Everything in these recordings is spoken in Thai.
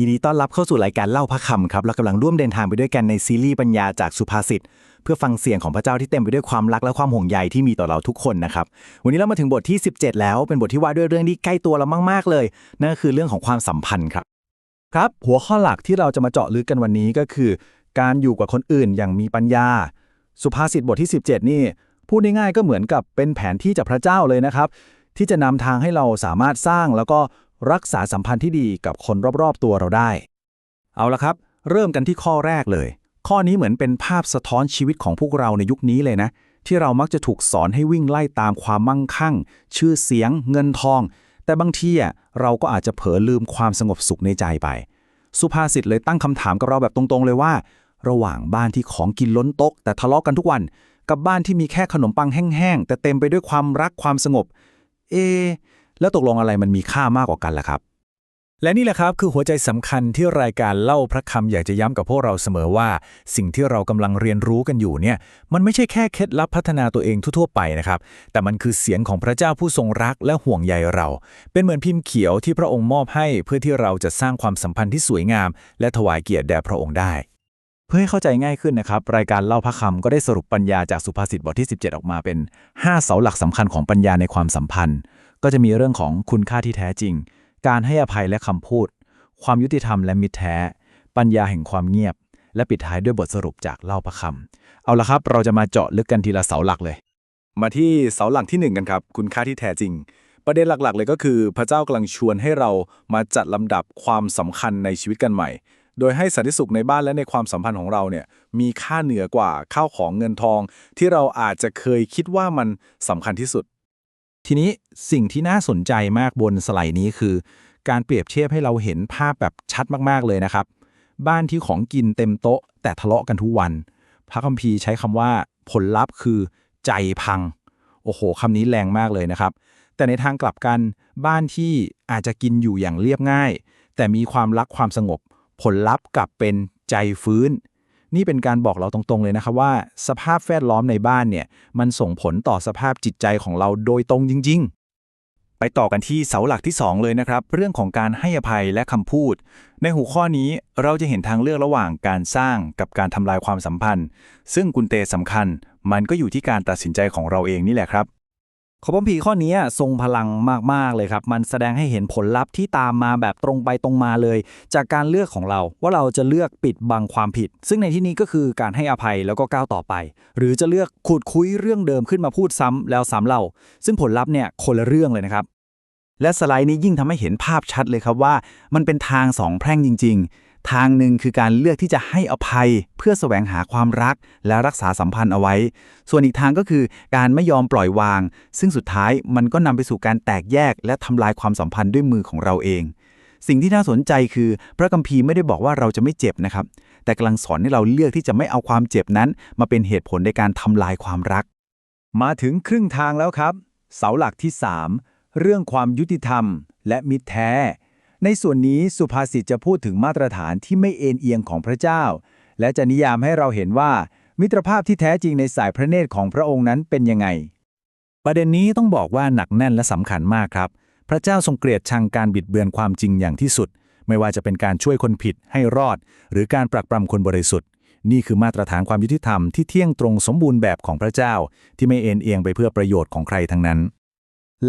ยินดีต้อนรับเข้าสู่รายการเล่าพระคำครับ เรากำลังร่วมเดินทางไปด้วยกันในซีรีส์ปัญญาจากสุภาษิตเพื่อฟังเสียงของพระเจ้าที่เต็มไปด้วยความรักและความห่วงใยที่มีต่อเราทุกคนนะครับ วันนี้เรามาถึงบทที่ 17 แล้ว เป็นบทที่ว่าด้วยเรื่องที่ใกล้ตัวเรามากๆเลย นั่นก็คือเรื่องของความสัมพันธ์ครับ ครับ หัวข้อหลักที่เราจะมาเจาะลึกกันวันนี้ก็คือ การอยู่กับคนอื่นอย่างมีปัญญา สุภาษิตบทที่ 17 นี่พูดง่ายๆก็เหมือนกับเป็นแผนที่จากพระเจ้าเลยนะครับที่จะนำทางให้เราสามารถสร้างแล้วก็รักษาสัมพันธ์ที่ดีกับคนรอบๆตัวเราได้ เอาละครับ เริ่มกันที่ข้อแรกเลย ข้อนี้เหมือนเป็นภาพสะท้อนชีวิตของพวกเราในยุคนี้เลยนะ ที่เรามักจะถูกสอนให้วิ่งไล่ตามความมั่งคั่ง ชื่อเสียง เงินทอง แต่บางทีอะเราก็อาจจะเผลอลืมความสงบสุขในใจไป สุภาษิตเลยตั้งคำถามกับเราแบบตรงๆ เลยว่า ระหว่างบ้านที่ของกินล้นโต๊ะแต่ทะเลาะกันทุกวัน กับบ้านที่มีแค่ขนมปังแห้งๆแต่เต็มไปด้วยความรักความสงบ เอะ แล้วตกลงอะไรมันมีค่ามากกว่ากันล่ะครับ และนี่แหละครับคือหัวใจสำคัญที่รายการเล่าพระคำอยากจะย้ำกับพวกเราเสมอว่า สิ่งที่เรากำลังเรียนรู้กันอยู่เนี่ยมันไม่ใช่แค่เคล็ดลับพัฒนาตัวเองทั่วๆไปนะครับ แต่มันคือเสียงของพระเจ้าผู้ทรงรักและห่วงใยเรา เป็นเหมือนพิมพ์เขียวที่พระองค์มอบให้เพื่อที่เราจะสร้างความสัมพันธ์ที่สวยงาม และถวายเกียรติแด่พระองค์ได้เพื่อให้เข้าใจง่ายขึ้นนะครับ รายการเล่าพระคำก็ได้สรุปปัญญาจากสุภาษิตบทที่ 17 ออกมาเป็น 5 เสาหลักสำคัญของปัญญาในความสัมพันธ์ ก็จะมีเรื่องของคุณค่าที่แท้จริง การให้อภัยและคำพูด ความยุติธรรมและมิตรแท้ ปัญญาแห่งความเงียบ และปิดท้ายด้วยบทสรุปจากเล่าพระคำเอาละครับ เราจะมาเจาะลึกกันทีละเสาหลักเลย มาที่เสาหลักที่หนึ่งกันครับ คุณค่าที่แท้จริง ประเด็นหลักๆ เลยก็คือ พระเจ้ากำลังชวนให้เรามาจัดลำดับความสำคัญในชีวิตกันใหม่ โดยให้สันติสุขในบ้านและในความสัมพันธ์ของเราเนี่ยมีค่าเหนือกว่าข้าวของเงินทอง ที่เราอาจจะเคยคิดว่ามันสำคัญที่สุด ทีนี้สิ่งที่น่าสนใจมากบนสไลด์นี้คือ การเปรียบเทียบให้เราเห็นภาพแบบชัดมากๆเลยนะครับ บ้านที่ของกินเต็มโต๊ะ แต่ทะเลาะกันทุกวัน พระคัมภีร์ใช้คำว่าผลลัพธ์คือใจพัง โอ้โหคำนี้แรงมากเลยนะครับ แต่ในทางกลับกันบ้านที่อาจจะกินอยู่อย่างเรียบง่าย แต่มีความรักความสงบ ผลลัพธ์กลับเป็นใจฟื้น นี่เป็นการบอกเราตรงๆเลยนะครับว่า สภาพแวดล้อมในบ้านเนี่ย มันส่งผลต่อสภาพจิตใจของเราโดยตรงจริง ๆ ไปต่อกันที่เสาหลักที่ 2 เลยนะครับ เรื่องของการให้อภัยและคำพูด ในหัวข้อนี้เราจะเห็นทางเลือกระหว่างการสร้างกับการทำลายความสัมพันธ์ ซึ่งกุญเตสำคัญ มันก็อยู่ที่การตัดสินใจของเราเองนี่แหละครับ ขอพมพีข้อนี้ทรงพลังมาก ๆ เลยครับ มันแสดงให้เห็นผลลัพธ์ที่ตามมาแบบตรงไปตรงมาเลย จากการเลือกของเราว่าเราจะเลือกปิดบังความผิด ซึ่งในที่นี้ก็คือการให้อภัยแล้วก็ก้าวต่อไป หรือจะเลือกขุดคุยเรื่องเดิมขึ้นมาพูดซ้ำแล้วซ้ำเล่า ซึ่งผลลัพธ์เนี่ยคนละเรื่องเลยนะครับและสไลด์นี้ยิ่งทำให้เห็นภาพชัดเลยครับว่า มันเป็นทางสองแพร่งจริง ๆ ทางหนึ่งคือการเลือกที่จะให้อภัยเพื่อแสวงหาความรักและรักษาสัมพันธ์เอาไว้ ส่วนอีกทางก็คือการไม่ยอมปล่อยวาง ซึ่งสุดท้ายมันก็นำไปสู่การแตกแยกและทำลายความสัมพันธ์ด้วยมือของเราเอง สิ่งที่น่าสนใจคือ พระคัมภีร์ไม่ได้บอกว่าเราจะไม่เจ็บนะครับ แต่กำลังสอนให้เราเลือกที่จะไม่เอาความเจ็บนั้น มาเป็นเหตุผลในการทำลายความรัก มาถึงครึ่งทางแล้วครับ เสาหลักที่ 3 เรื่องความยุติธรรม และมิตรแท้ ในส่วนนี้สุภาษิตจะพูดถึงมาตรฐานที่ไม่เอ็นเอียงของพระเจ้า และจะนิยามให้เราเห็นว่า มิตรภาพที่แท้จริงในสายพระเนตรของพระองค์นั้นเป็นยังไง ประเด็นนี้ต้องบอกว่าหนักแน่นและสำคัญมากครับ พระเจ้าทรงเกลียดชังการบิดเบือนความจริงอย่างที่สุด ไม่ว่าจะเป็นการช่วยคนผิดให้รอด หรือการปรักปรำคนบริสุทธิ์ นี่คือมาตรฐานความยุติธรรมที่เที่ยงตรงสมบูรณ์แบบของพระเจ้า ที่ไม่เอ็นเอียงไปเพื่อประโยชน์ของใครทั้งนั้น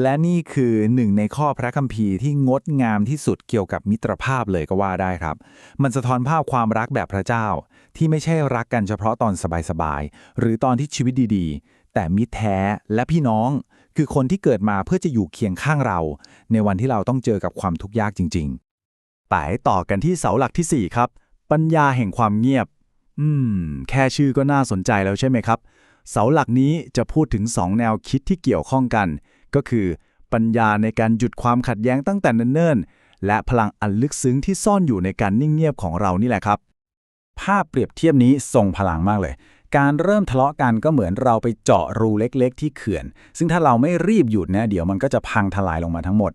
และนี่คือหนึ่งในข้อพระคัมภีร์ที่งดงามที่สุดเกี่ยวกับมิตรภาพเลยก็ว่าได้ครับ มันสะท้อนภาพความรักแบบพระเจ้า ที่ไม่ใช่รักกันเฉพาะตอนสบายๆ หรือตอนที่ชีวิตดีๆ แต่มิตรแท้และพี่น้อง คือคนที่เกิดมาเพื่อจะอยู่เคียงข้างเรา ในวันที่เราต้องเจอกับความทุกข์ยากจริงๆไปต่อกันที่เสาหลักทีสี่4 ครับ ปัญญาแห่งความเงียบ อืม แค่ชื่อก็น่าสนใจแล้วใช่ไหมครับ เสาหลักนี้จะพูดถึง 2 แนวคิดที่เกี่ยวข้องกัน ก็คือปัญญาในการหยุดความขัดแย้งตั้งแต่เนิ่นๆ และพลังอันลึกซึ้งที่ซ่อนอยู่ในการนิ่งเงียบของเรานี่แหละครับ ภาพเปรียบเทียบนี้ทรงพลังมากเลย การเริ่มทะเลาะกันก็เหมือนเราไปเจาะรูเล็กๆ ที่เขื่อน ซึ่งถ้าเราไม่รีบหยุดนะเดี๋ยวมันก็จะพังทลายลงมาทั้งหมด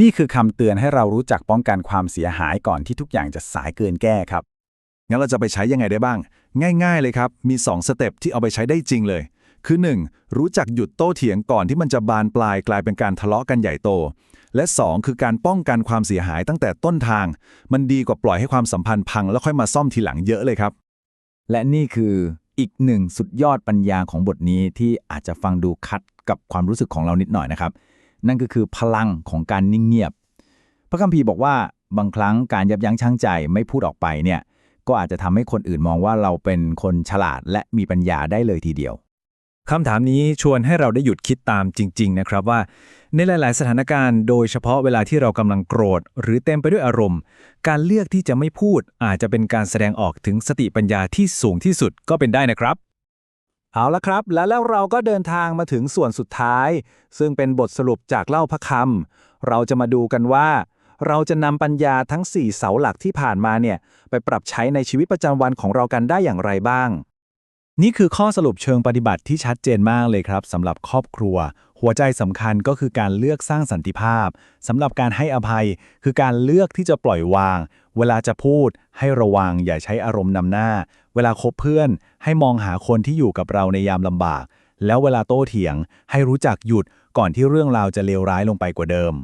นี่คือคำเตือนให้เรารู้จักป้องกันความเสียหายก่อนที่ทุกอย่างจะสายเกินแก้ครับงั้นเราจะไปใช้ยังไงได้บ้าง ง่าย ๆ เลยครับ มี 2 สเต็ปที่เอาไปใช้ได้จริงเลย คือ 1. รู้จักหยุดโต้เถียงก่อนที่มันจะบานปลายกลายเป็นการทะเลาะกันใหญ่โต และ 2 คือการป้องกันความเสียหายตั้งแต่ต้นทาง มันดีกว่าปล่อยให้ความสัมพันธ์พังแล้วค่อยมาซ่อมทีหลังเยอะเลยครับ และนี่คืออีกหนึ่งสุดยอดปัญญาของบทนี้ที่อาจจะฟังดูคัดกับความรู้สึกของเรานิดหน่อยนะครับ นั่นก็คือพลังของการนิ่งเงียบ พระคัมภีร์บอกว่าบางครั้งการยับยั้งชั่งใจไม่พูดออกไปเนี่ยก็อาจจะทำให้คนอื่นมองว่าเราเป็นคนฉลาดและมีปัญญาได้เลยทีเดียว คำถามนี้ชวนให้เราได้หยุดคิดตามจริง ๆ นะครับว่า ในหลาย ๆ สถานการณ์โดยเฉพาะเวลาที่เรากำลังโกรธ หรือเต็มไปด้วยอารมณ์ การเลือกที่จะไม่พูดอาจจะเป็นการแสดงออกถึงสติปัญญาที่สูงที่สุดก็เป็นได้นะครับ เอาละครับ แล้วแล้วเราก็เดินทางมาถึงส่วนสุดท้าย ซึ่งเป็นบทสรุปจากเล่าพระคำเราจะมาดูกันว่า เราจะนำปัญญาทั้ง 4 เสาหลักที่ผ่านมาเนี่ยไปปรับใช้ในชีวิตประจำวันของเรากันได้อย่างไรบ้าง นี่คือข้อสรุปเชิงปฏิบัติที่ชัดเจนมากเลยครับสำหรับครอบครัว หัวใจสำคัญก็คือการเลือกสร้างสันติภาพสำหรับการให้อภัย คือการเลือกที่จะปล่อยวาง เวลาจะพูด ให้ระวังอย่าใช้อารมณ์นำหน้า เวลาคบเพื่อน ให้มองหาคนที่อยู่กับเราในยามลำบาก แล้วเวลาโต้เถียง ให้รู้จักหยุดก่อนที่เรื่องราวจะเลวร้ายลงไปกว่าเดิม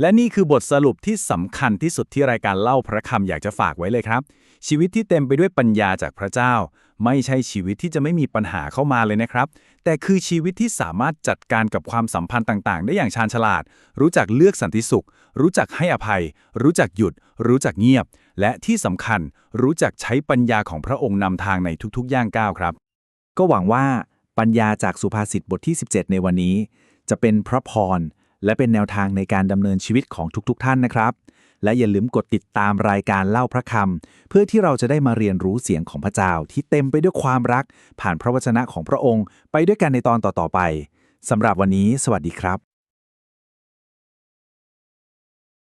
และนี่คือบทสรุปที่สำคัญที่สุดที่รายการเล่าพระคำอยากจะฝากไว้เลยครับ ชีวิตที่เต็มไปด้วยปัญญาจากพระเจ้า ไม่ใช่ชีวิตที่จะไม่มีปัญหาเข้ามาเลยนะครับ แต่คือชีวิตที่สามารถจัดการกับความสัมพันธ์ต่าง ๆ ได้อย่างชาญฉลาด รู้จักเลือกสันติสุข รู้จักให้อภัย รู้จักหยุด รู้จักเงียบ และที่สำคัญรู้จักใช้ปัญญาของพระองค์นำทางในทุกๆ ย่างก้าวครับ ก็หวังว่าปัญญาจากสุภาษิตบทที่ 17 ในวันนี้ จะเป็นพระพรและเป็นแนวทางในการดำเนินชีวิตของทุกๆ ท่านนะครับ และอย่าลืมกดติดตามรายการเล่าพระคำเพื่อที่เราจะได้มาเรียนรู้เสียงของพระเจ้าที่เต็มไปด้วยความรัก ผ่านพระวจนะของพระองค์ ไปด้วยกันในตอนต่อๆไปสำหรับวันนี้ สวัสดีครับ